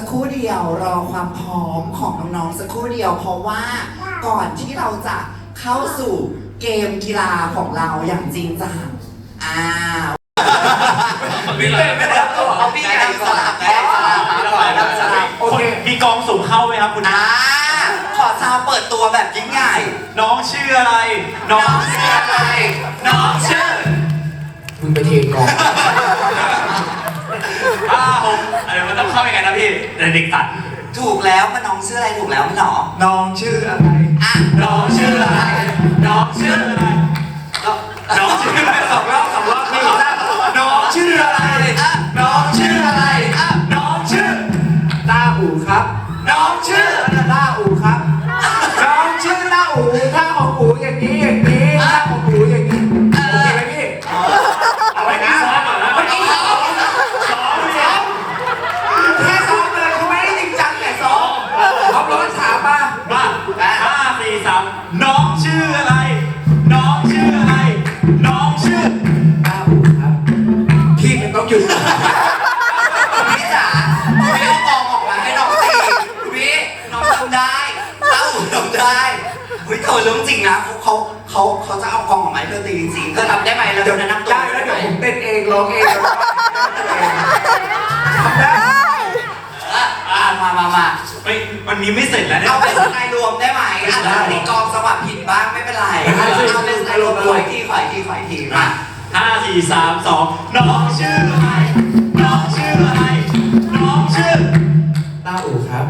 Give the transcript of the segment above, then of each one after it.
สักครู่เดียวรอความพร้อมของน้องๆสักครู่เดียว เพราะว่าก่อนที่เราจะเข้าสู่เกมกีฬาของเราอย่างจริงจังอ่าพี่เลยไม่ได้ตัวเอาพี่ไก่สลับพี่ไก่สลับพี่ไก่สลับโอเคมีกองสูงเข้าไหมครับคุณอ่าขอซาวเปิดตัวแบบยิ่งใหญ่ น้องชื่ออะไร น้องชื่ออะไร น้องชื่อมึงไปเทกอง อ้าวอะไรมันต้องเข้ายังไงนะพี่เด็กตัดถูกแล้วมันน้องชื่ออะไรถูกแล้วมันหรอน้องชื่ออะไร อะน้องชื่ออะไรน้องชื่ออะไรน้องชื่ออะไรสองรอบสองรอบนี่น้องชื่ออะไรอะน้องชื่ออะไรอะน้องชื่อต้าอู่ครับ น้องชื่อต้าอู่ เขาเขาเขาจะเอากองออกมาให้เธอตีจริงๆเธอทำได้ไหมแล้วเดี๋ยวแนะนำตัวได้แล้วเดี๋ยวผมเต้นเองร้องเองแล้วก็ทำได้อะอะมามามาไม่วันนี้ไม่เสร็จแล้วเนี่ย เอาเป็นสไตล์รวมได้ไหมอาจจะมีกองสวัสดิ์ผิดบ้างไม่เป็นไรเอาเป็นสไตล์รวมขอยทีขอยทีขอยทีมาห้าสี่สามสองน้องชื่ออะไร น้องชื่ออะไร น้องชื่อ ต้าอู่ครับ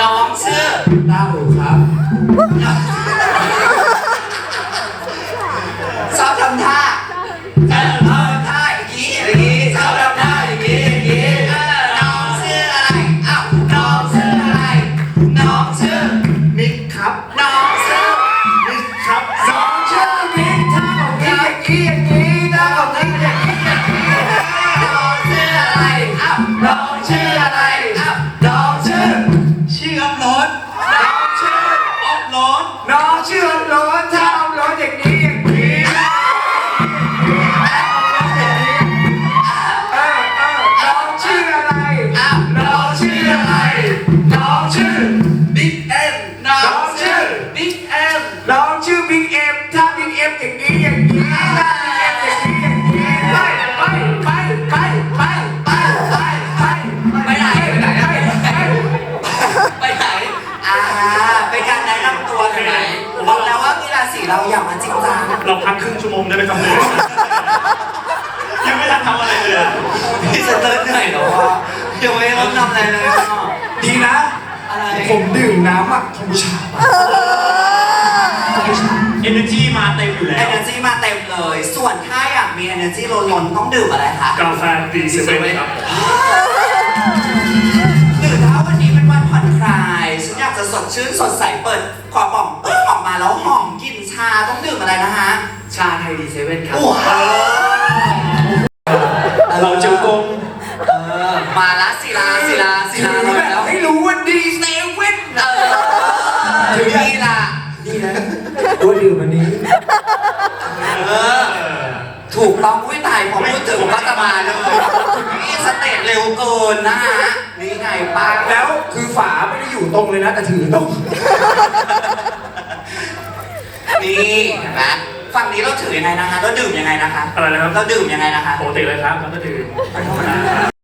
น้องชื่อ ต้าอู่ครับ งชั่วโมงได้ไหมครับเนี่ยยังไม่ทันทำอะไรเลยอะพี่สเตอร์เหนื่อยแล้วอะยังไม่ต้องทำอะไรเลยอะดีนะ อะไรผมดื่มน้ำอะธรรมชาติเอเนอร์จีมาเต็มอยู่แล้เอว เนอร์จีมาเต็มเลย ส่วนถ้าอยากมี energy ล้นๆต้องดื่มอะไรคะกาแฟดีเซเว่นครับ หรือถ้าวันนี้เป็นวันผ่อนคลายฉันอยากจะสดชื่นสดใสเปิดกระป๋องปึ๊บออกมาแล้วหอมกลิ่นชาต้องดื่มอะไรนะฮะชาไท ยดีเซเว่นครับว้าวเราเจียวกงเออมาละศิลาศิลาศิลาเราแล้วให้รู้ว่าดีเซเว่นเออนี่ล่ะนี่นะตัวดื่มวันนี้เออถูกต้องอุ้ยตายพอพูดถึงก็จะมาเลยนี่สเตจเร็วเกินนะฮะนี่ไงป้าแล้วคือฝาไม่ได้อยู่ตรงเลยนะแต่ถือตรงนี่เห็นไหม ฝั่งนี้เราถือยังไงนะคะ เราดื่มยังไงนะคะ อะไรนะครับเราดื่มยังไงนะคะ ปกติเลยครับเราก็ดื่มเอ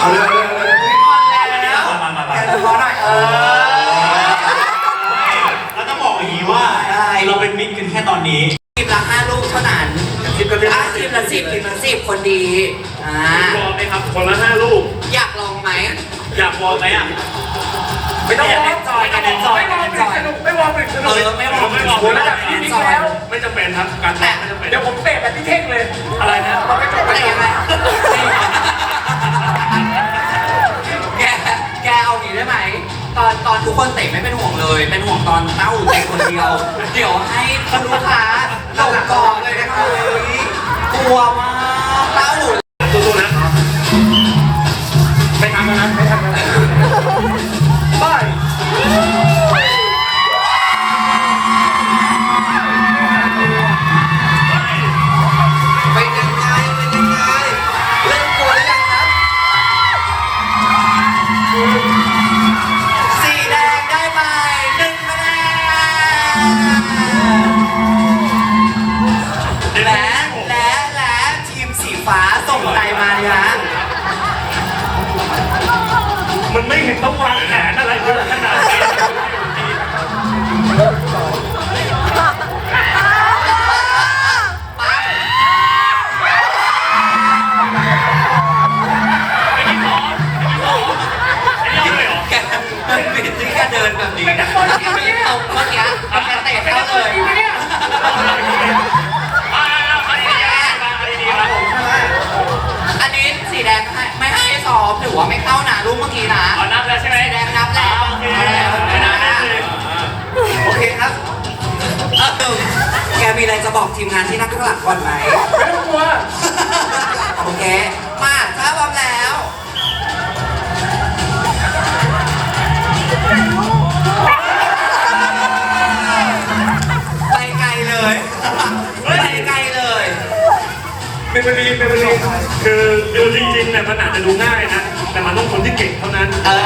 เอาเร็วเร็วเร็วม่นแล้วมามามาแกจะขอหน่อยเออ เราต้องบอกอย่างนี้ว่าเราเป็นมิตรกันแค่ตอนนี้สิบละห้าลูกเท่านั้นสิบก็เรียกอ่บละสิบสิละสิคนดีอ่าพอมไหมครับคนละห้าลูก อยากลองไหม อยากวอร์มไหมอะไม่ต้องวอร์มจอยกันจอยกันจอย ไม่วอร์มอีกสนุกเออไม่วอร์มไม่วอร์มโอ้ยระดับนี้มีแล้ว ไม่จำเป็นครับการแต่งไม่จำเป็นเดี๋ยวผมเตะแบบที่เท่งเลย อะไรนะ เราไม่จบไปเต่ยังไง ตอนตอนทุกคนเตะไม่เป็นห่วงเลย เป็นห่วงตอนเต้าเตะคนเดียว เดี๋ยวให้คุณลูกค้าตกกองเลยนะคะกลัวมากเต้าหู เลยไม่ได้ไกลเลยเป็นมรีเมมโมรีคือคือจริงๆเนี่ยมันอาจจะดูง่ายนะ แต่มันต้องคนที่เก่งเท่านั้นเออ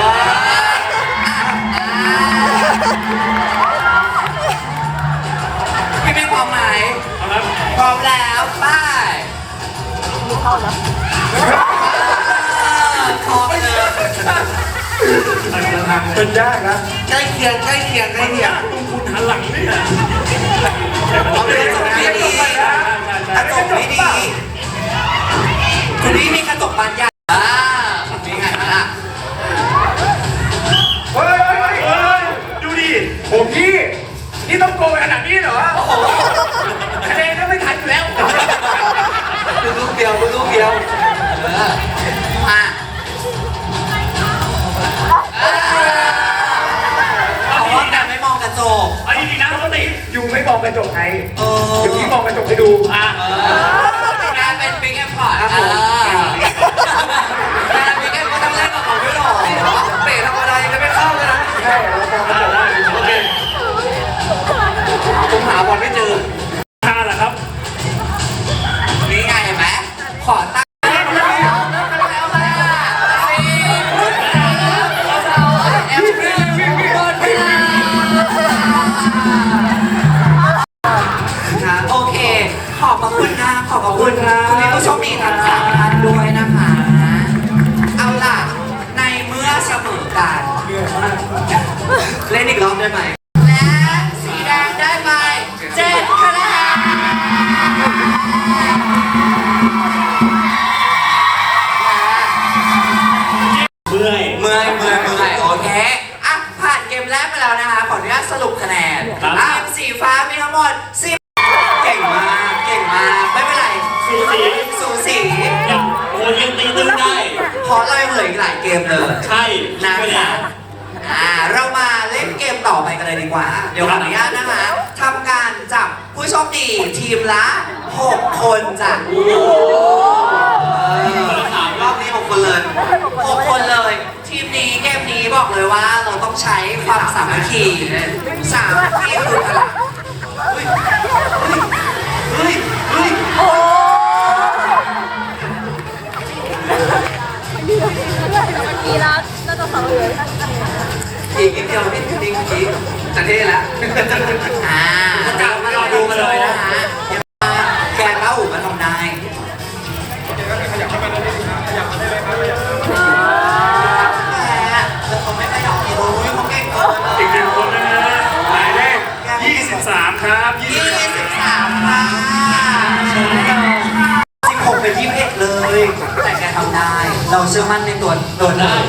ไม่เป็ความหมายพร้อมแล้วไป้ายเข้าแล้วขร้อมเลย เป็นยากนะใกล้เคียงใกล้เคียงใกล้เคียงตรงคุณหันหลังนี่กระเอาไปส่ดีกระจกดีดีคุณนี่มีกระจกบานใหญ่ ดูพระ ว่า เดี๋ยวขออนุญาตนะคะทำการจับผู้โชคดีทีมละ 6 คนจ้ะเออรอบนี้ 6 คนเลย 6 คนเลย ทีมนี้เกมนี้บอกเลยว่าเราต้องใช้ความสามัคคีสามนี่คือพลังเฮ้ยเฮ้ยเฮ้ยเฮ้ยปีแล้วน่าจะสองเลย อีกนิดเดียวนี่นี่เมื่อกี้จะเท่ละอ่าจะมาลองดูมาเลยนะฮะแกเล่าหูมันทำได้อีกหนึ่งคนนะฮะหมายเลข23 ครับ23ค่ะ16เป็น21เลย แต่แกทำได้ เราเชื่อมั่นในตัวโดนเลย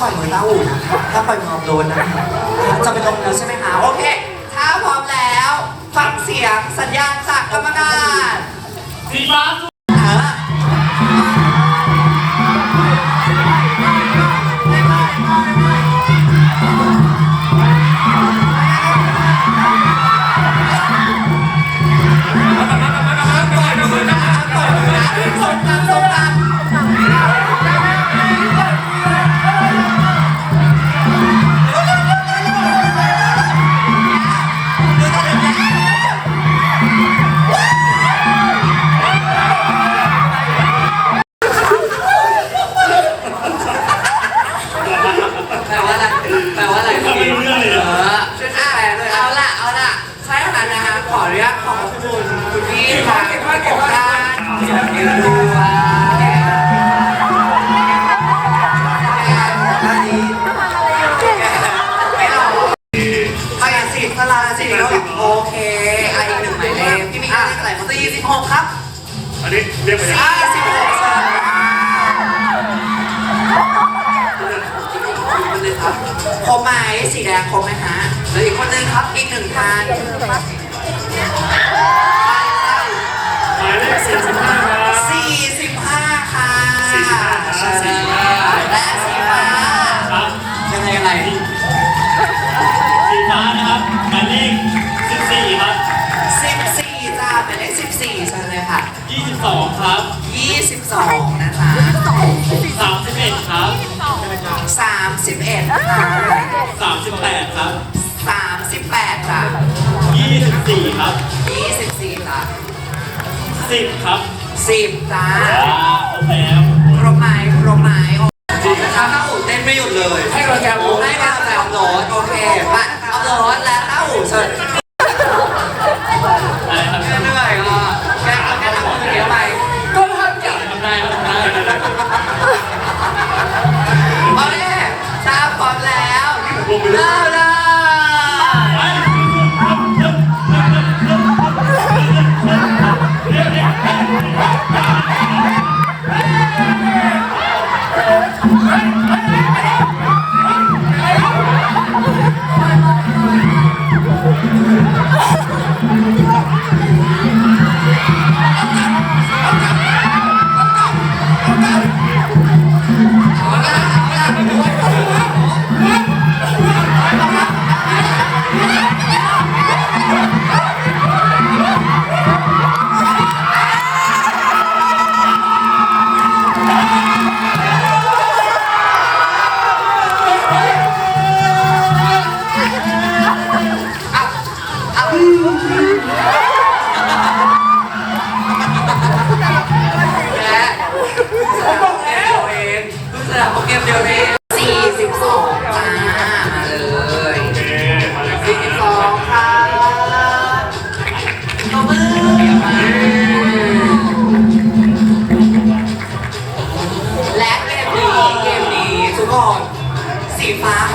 ปล่อยมือต้าหู้นะถ้าปล่อยมือโดนนะะจะไปลงแล้วใช่ไหมคะโอเค ถ้าพร้อมแล้ว ฟังเสียงสัญญาณจากกรรมการ สีฟ้า ครบไหมสีแดงครบไหมฮะหลืออีกคนนึงครับอีกหนึ่งท่านหมายเลขสี่สิบห้าครับสี่สิบห้าค่ะสี่สิบห้าครับใช่และสีฟ้าครับยังไงยังไงสีฟ้านะครับหมายเลขสิบสี่ครับสิบสี่จ้าเป็นเลขสิบสี่เชิญเลยค่ะยี่สิบสองครับยี่สิบสองนะคะสามสิบเอ็ดครับ สามสิบเอ็ดค่ะสามสิบแปดครับสามสิบแปดจ้ะยี่สิบสี่ครับยี่สิบสี่จ้ะสิบครับสิบจ้าอ่าครบแล้วครบไม้ครบ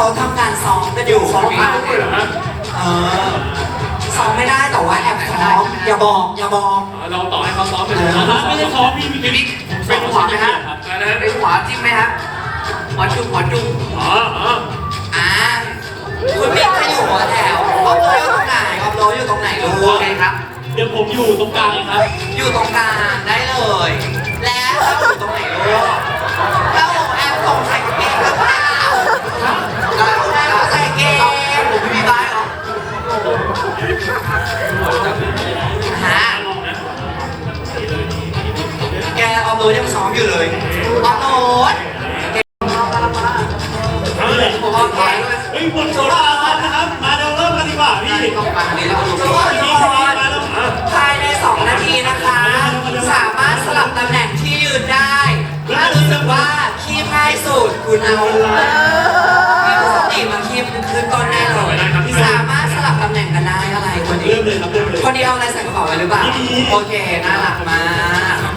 เขาทำการซ้อมกันอยู่สองพันด้วยเหรอฮะเออซ้อมไม่ได้แต่ว่าแอบซ้อมอย่าบอกอย่าบอกเราต่อให้เขาซ้อมไปเลยนะไม่ได้ซ้อมพี่พี่พี่เป็นหัวไหมฮะอะไรนะเป็นหัวจิ้มไหมครับหัวจุ่มหัวจุ่มอ๋ออ๋ออ่าคุณบิ๊กจะอยู่หัวแถวออฟโรอยู่ตรงไหนออฟโรอยู่ตรงไหนลูกโอเคครับเดี๋ยวผมอยู่ตรงกลางครับ อยู่ตรงกลางได้เลย และถ้าอยู่ตรงไหนลูกถ้าผมแอบส่งใส่เกมหรือเปล่าถ้า แกออฟโรยังซ้อมอยู่เลยออฟโรเอาเลยผมออฟโรด้วยเฮ้ยบทโซล่าครับนะครับ มาเดี๋ยวเริ่มกันดีกว่าพี่ต้องมาอันนี้แล้วก็ดูทุกก่คอนนทุมีกสคมานมาแล้วอะภายใน2นาทีนะคะ สามารถสลับตำแหน่งที่ยืนได้ ถ้ารู้สึกว่าคีบง่ายสุดคุณเอามีสติมาคีบขึ้นต้นแน่เลยสามารถสลับตำแหน่งกันได้อะไรคนนี้เริ่มเลยครับเริ่มเลยคนนี้เอาอะไรใส่กระเป๋าไว้หรือเปล่า โอเค น่ารักมาก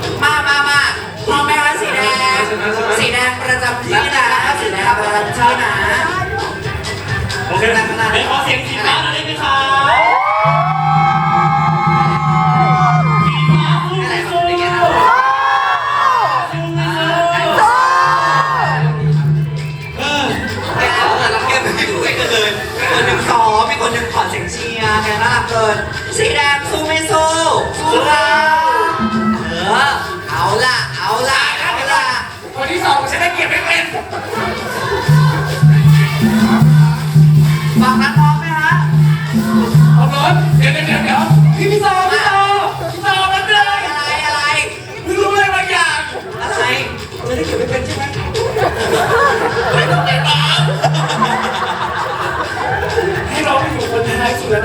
เคไหนขอเสียงสีฟ้าหน่อยได้ไห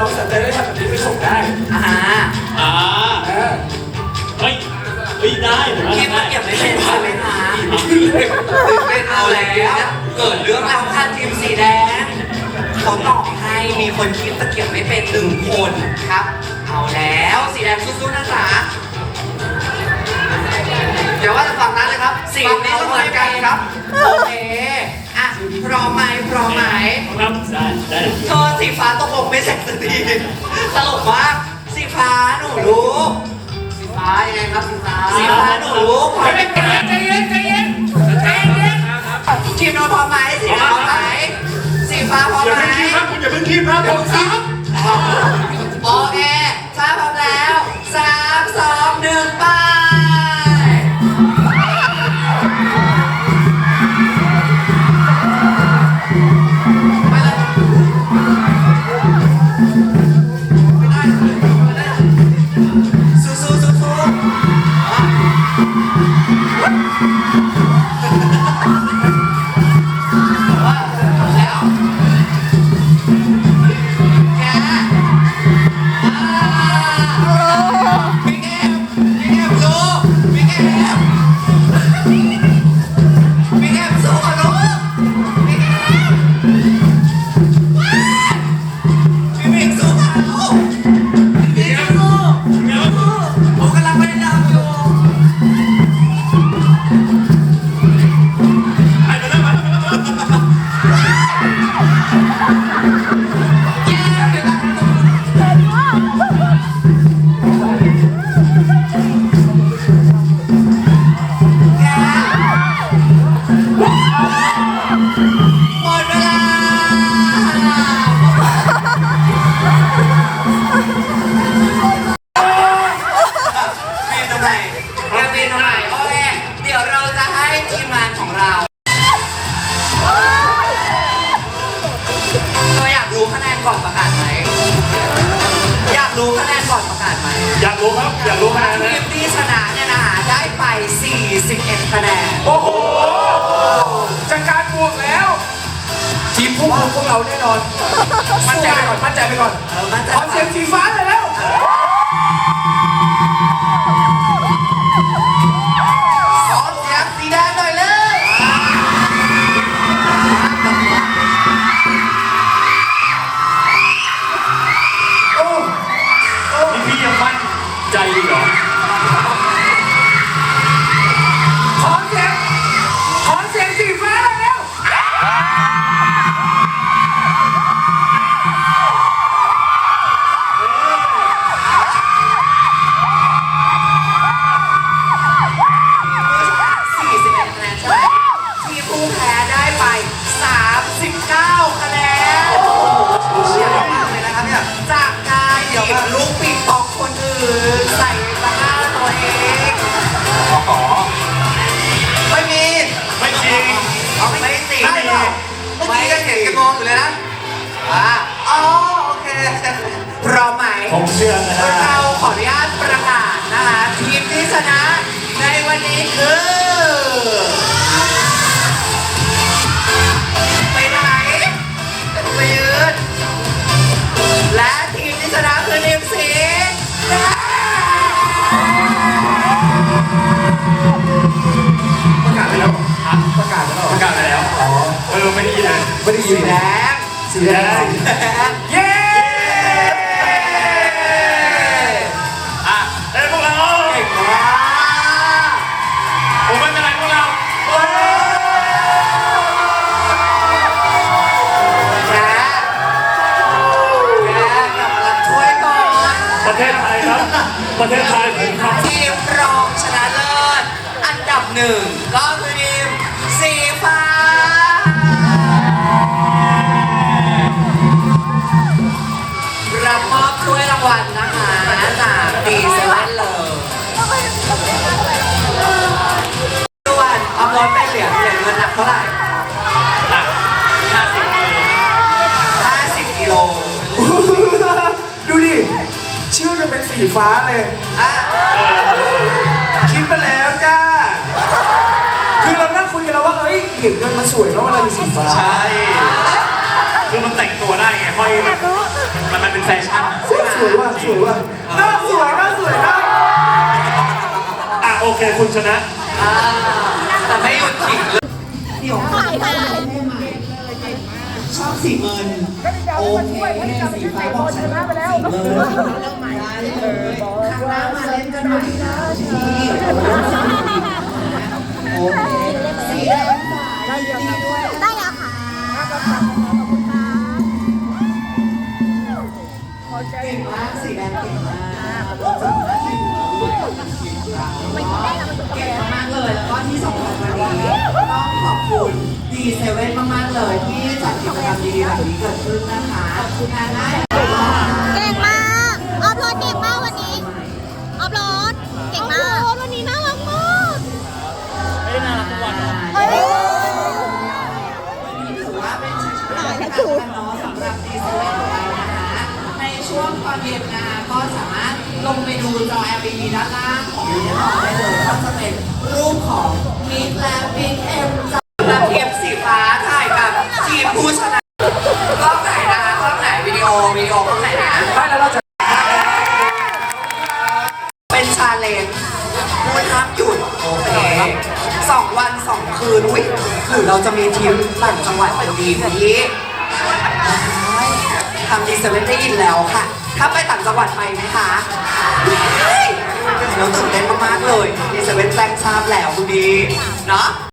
ท้ายสุดแล้วน้องสัญญาได้ทำแบบนี้ไปส่งได้อ่าอ่าเออเฮ้ยเฮ้ยได้ผมว่าคิดว่าได้เก็บไม่เป็นใช่ไหมคะตื่นเต้นเอาแล้ว เกิดเรื่องราวค่ะทีมสีแดงเขาตอบให้มีคนคิดตะเกียบไม่เป็นหนึ่งคนครับ เอาแล้วสีแดงสู้ๆนะจ๊ะเดี๋ยวว่าจะฝั่งนั้นเลยครับสีนี้ก็เหมือนกันครับโอเค อะพร้อมไหมพร้อมไหมครับได้ได้เธอสีฟ้าตกลงไม่เสร็จสักทีตลกมากสีฟ้าหนูรู้สีฟ้ายังไงครับสีฟ้าสีฟ้าหนูรู้พร้อมไหมใจเย็นใจเย็นใจเย็นทีมโนพร้อมไหมสีฟ้าพร้อมไหมสีฟ้าพร้อมอย่าไหมเพิ่งคิดครับคุณอย่าเพิ่งคิดครับผมครับโอเค รู้คะแนนก่อนประกาศไหมอยากรู้ครับ อยากรู้ขนาดทีนั้นมที่ชนะเนี่ยนะคะได้ไป 41คะแนนโอ้โหจากการบวกแล้ว ทีมพวกเราพวกเราแน่นอนมั่นใจไปก่อนมั่นใจไปก่อนเออมันจะขอเสียงสีฟ้าเลยแล้วข ง ชนะอ่าแต่ไม่หยุดขิงเลยถ่ายถ่ายชอบสีเงินโอเคสีฟ้าบอกฉันชอบสีเงินได้เลยครั้งหน้ามาเล่นกันใหม่นะที่โอเคสีแดงได้แล้วค่ะเก่งมากสีแดงเก่งมาก เก่งมากเลยแล้วก็ที่สำคัญวันนี้ต้องขอบคุณดีเซเว่นมากๆเลยที่จัดกิจกรรมดีๆแบบนี้เกิดขึ้นนะคะขอบคุณนะได้เก่งมากออฟโรดเก่งมากวันนี้ออฟโรดเก่งมากออฟโรดวันนี้น่ารักมากไม่ได้น่ารักทุกวันเฮ้ยถือว่าเป็นชัยชนะที่สำคัญเนาะสำหรับดีเซเว่นของเรานะคะในช่วงตอนเย็น ลงไปดูจอ LED ด้านล่างของยูนิคอได้เลยก็จะเป็นรูปของมิกและบิ๊กเอ็มและทีมสีฟ้าถ่ายกับทีมผู้ชนะกล้องไหนนะคะกล้องไหนวิดีโอวิดีโอกล้องไหนนะไม่แล้วเราจะเป็นชาเลนจ์พูดห้ามหยุดโอเคสองวันสองคืนอุ้ยหรือเราจะมีทีมต่างจังหวัดเป็นดีนี้ทำดีเซเว่นได้ยินแล้วค่ะ ถ้าไปต่างจังหวัดไปไหมคะ เฮ้ยเราตื่นเต้นมากๆเลยดีเซเว่นแจ้งทราบแล้วคุณดีเนาะ